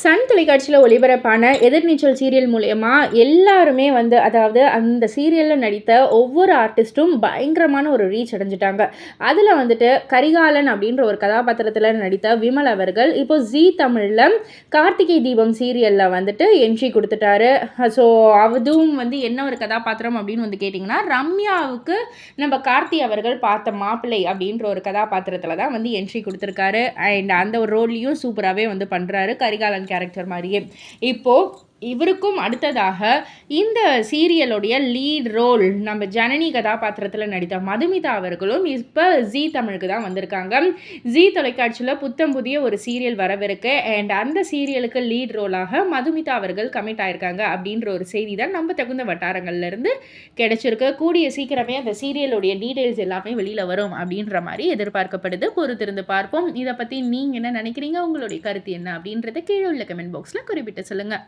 Sun தொலைக்காட்சியில் ஒளிபரப்பான எதிர்நீச்சல் serial மூலயமா எல்லாருமே வந்து அதாவது அந்த சீரியலில் நடித்த ஒவ்வொரு ஆர்டிஸ்ட்டும் பயங்கரமான ஒரு ரீச் அடைஞ்சிட்டாங்க. அதில் வந்துட்டு கரிகாலன் அப்படின்ற ஒரு கதாபாத்திரத்தில் நடித்த விமல் அவர்கள் இப்போ ஜி தமிழில் கார்த்திகை தீபம் சீரியலில் வந்துட்டு என்ட்ரி கொடுத்துட்டாரு. ஸோ அதுவும் வந்து என்ன ஒரு கதாபாத்திரம் அப்படின்னு வந்து கேட்டிங்கன்னா ரம்யாவுக்கு நம்ம கார்த்தி அவர்கள் பார்த்த மாப்பிள்ளை அப்படின்ற ஒரு கதாபாத்திரத்தில் தான் வந்து என்ட்ரி கொடுத்துருக்காரு. அண்ட் அந்த ஒரு ரோல்லையும் சூப்பராகவே வந்து பண்ணுறாரு கரிகாலன் கேரக்டர் மாதிரியே. இப்போது இவருக்கும் அடுத்ததாக இந்த சீரியலுடைய லீட் ரோல் நம்ம ஜனனி கதாபாத்திரத்தில் நடித்த மதுமிதா அவர்களும் இப்போ ஜி தமிழுக்கு தான் வந்திருக்காங்க. ஜி தொலைக்காட்சியில் புத்தம் புதிய ஒரு சீரியல் வரவிருக்கு. அண்ட் அந்த சீரியலுக்கு லீட் ரோலாக மதுமிதா அவர்கள் கமிட் ஆயிருக்காங்க அப்படின்ற ஒரு செய்தி தான் நம்ம தகுந்த வட்டாரங்கள்லேருந்து கிடைச்சிருக்கு. கூடிய சீக்கிரமே அந்த சீரியலுடைய டீட்டெயில்ஸ் எல்லாமே வெளியில் வரும் அப்படின்ற மாதிரி எதிர்பார்க்கப்படுது. பொறுத்திருந்து பார்ப்போம். இதை பற்றி நீங்கள் என்ன நினைக்கிறீங்க? உங்களுடைய கருத்து என்ன அப்படின்றத கீழே உள்ள கமெண்ட் பாக்ஸில் குறிப்பிட்டு சொல்லுங்கள்